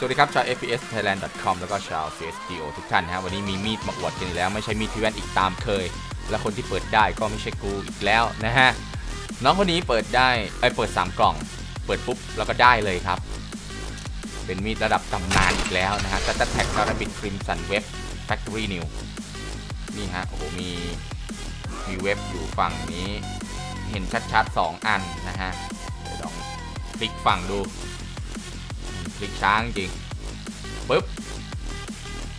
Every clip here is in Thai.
สวัสดีครับชาว FPS Thailand com แล้วก็ชาว CSGO ทุกท่านนะฮะวันนี้มีมีดมาอวดกันอีกแล้วไม่ใช่มีดพี่แว่นอีกตามเคย และคนที่เปิดได้ก็ไม่ใช่กูอีกแล้วนะฮะน้องคนนี้เปิดได้ไอเปิด 3 กล่อง เปิดปุ๊บแล้วก็ได้เลยครับ เป็นมีดระดับตำนานอีกแล้วนะฮะตัตแท็กคาราบิดคริมสันเว็บ Factory New นี่ฮะโอ้โหมีมีเว็บอยู่ฝั่งนี้ เห็นชัดๆ2อันนะฮะเดี๋ยวลองคลิกฝั่งดู ลิกช้างจริงปึ๊บ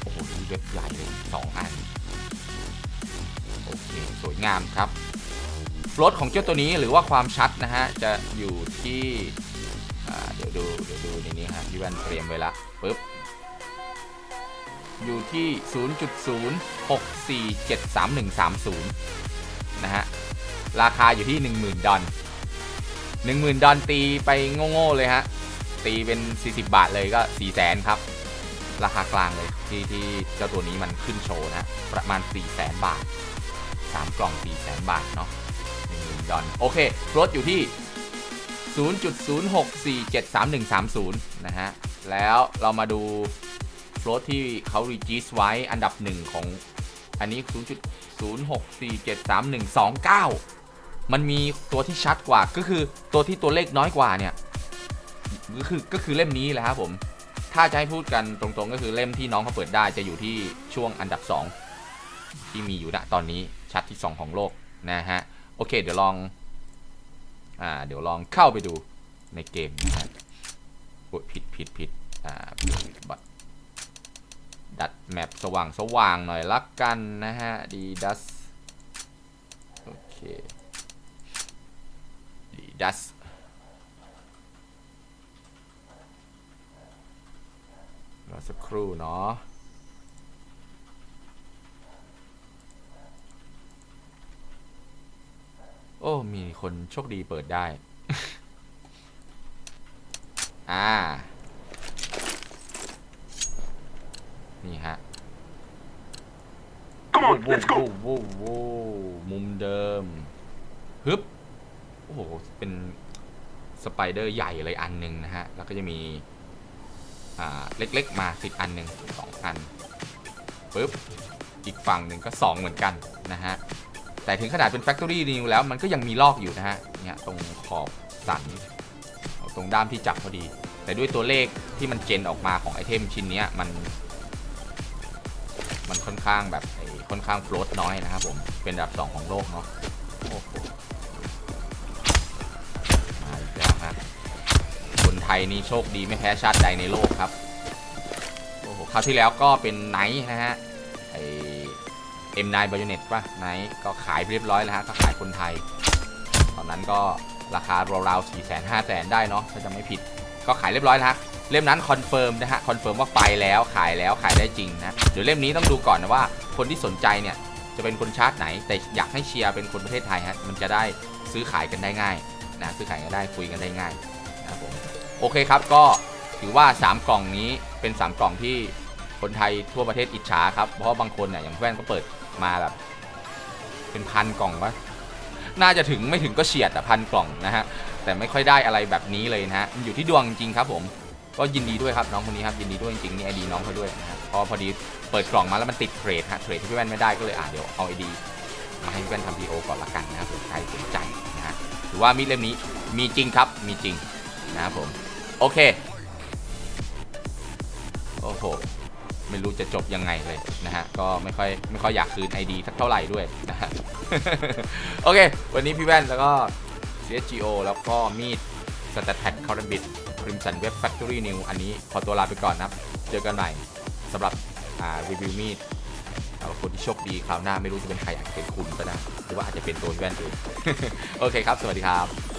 โอ้โหเว็บใหญ่เลยสองอัน โอเค สวยงามครับรถของเจ้าตัวนี้หรือว่าความชัดนะฮะ จะอยู่ที่เดี๋ยวดูเดี๋ยวดูในนี้ฮะพี่แว่นเตรียมไว้ละปึ๊บ อยู่ที่ 0.06473130 นะฮะ ราคาอยู่ที่ 10,000 ดอล10,000 ดอลตีไปโง่ ๆ เลยฮะ ตีเป็น 40 บาทเลยก็ 4 0 0แสนครับ ราคากลางเลยที่ที่เจ้าตัวนี้มันขึ้นโชว์นะ ประมาณ 4 0 0แสนบาท 3 กล่อง 4 0 0แสนบาทเนาะ10,000ดอลโอเครถอยู่ที่ 0.06473130 นะฮะ แล้วเรามาดูโฟลตที่เขารีจิสไว้อันดับหนึ่งของอันนี้ 0.06473129 มันมีตัวที่ชัดกว่าก็คือตัวที่ตัวเลขน้อยกว่าเนี่ย ก็คือก็คือเล่มนี้แหละครับผม ถ้าจะให้พูดกันตรงๆ ก็คือเล่มที่น้องเขาเปิดได้จะอยู่ที่ช่วงอันดับ 2 ที่มีอยู่ณตอนนี้ชัดที่ 2 ของโลกนะฮะ โอเค เดี๋ยวลอง อ่า เดี๋ยวลองเข้าไปดูในเกมนะฮะโอ้ยผิดผิดผิดอ่าบัตดัดแมปสว่างสว่างหน่อยละกันนะฮะดีดัสโอเคดีดัส รอ สักครู่เนาะโอ้ มีคนโชคดีเปิดได้ อ่า นี่ฮะ Come วู on, วู let's go. วูวูวูมุมเดิม ฮึบ โอ้โห เป็นสไปเดอร์ใหญ่เลยอันหนึ่งนะฮะ แล้วก็จะมีอ่า เล็กๆมาสิบอันหนึ่งสองอันปุ๊บอีกฝั่งหนึ่งก็ 2 เหมือนกันนะฮะ แต่ถึงขนาดเป็น Factory New แล้วมันก็ยังมีลอกอยู่นะฮะ เนี่ยตรงขอบสัน ตรงด้ามที่จับพอดี แต่ด้วยตัวเลขที่มันเจนออกมาของไอเทมชิ้นนี้มัน มันค่อนข้างแบบค่อนข้างโฟลตน้อยนะครับผม เป็นอันดับ 2 ของโลกเนาะโอ้โห ทยนี่โชคดีไม่แพ้ชาติใดในโลกครับ โอ้โห คราวที่แล้วก็เป็นไนท์นะฮะ ไอเอ็มไนบายเน็ตป่ะไนท์ก็ขายเรียบร้อยแล้วฮะ ก็ขายคนไทย ตอนนั้นก็ราคาราวๆ4 0 0 0 0 0 5 0 0 0 0ได้เนาะ ถ้าจะไม่ผิด ก็ขายเรียบร้อยแล้วฮะเล่มนั้นคอนเฟิร์มนะฮะ คอนเฟิร์มว่าไปแล้วขายแล้วขายได้จริงนะ เดี๋ยวเล่มนี้ต้องดูก่อนนะว่าคนที่สนใจเนี่ยจะเป็นคนชาติไหน แต่อยากให้เชียร์เป็นคนประเทศไทยฮะ มันจะได้ซื้อขายกันได้ง่ายนะซื้อขายกันได้คุยกันได้ง่ายนะครับผม โอเคครับก็ถือว่า 3 กล่องนี้เป็น 3 กล่องที่คนไทยทั่วประเทศอิจฉาครับ เพราะบางคนเนี่ยอย่างแว่นก็เปิดมาแบบ เป็นพันกล่องวะน่าจะถึงไม่ถึงก็เฉียดแต่พันกล่องนะฮะแต่ไม่ค่อยได้อะไรแบบนี้เลยนะฮะมันอยู่ที่ดวงจริงครับผมก็ยินดีด้วยครับน้องคนนี้ครับยินดีด้วยจริงๆนี่ไอดีน้องเขาด้วยนะฮะเพราะพอดีเปิดกล่องมาแล้วมันติดเทรดฮะเทรดที่พี่แว่นไม่ได้ก็เลยอ่าเดี๋ยวเอาไอดีมาให้พี่แว่นทำพีโอก่อนละกันนะครับเผื่อใครสนใจนะฮะถือว่ามีดเล่มนี้มีจริงครับมีจริงนะครับผม โอเค โอ้โห ไม่รู้จะจบยังไงเลยนะฮะ ก็ไม่ค่อยไม่ค่อยอยากคืน ID สักเท่าไหร่ด้วยนะฮะ โอเค วันนี้พี่แว่นแล้วก็ CSGO แล้วก็มีด s t a t a c c o r a b i t Crimson Web Factory New อันนี้ขอตัวลาไปก่อนนะครับ เจอกันใหม่สำหรับรีวิวมีดเอาคนที่โชคดีคราวหน้าไม่รู้จะเป็นใครอาจจะเป็นคุณก็ได้หรือว่าอาจจะเป็นตัวพี่แว่นเองโอเคครับ สวัสดีครับ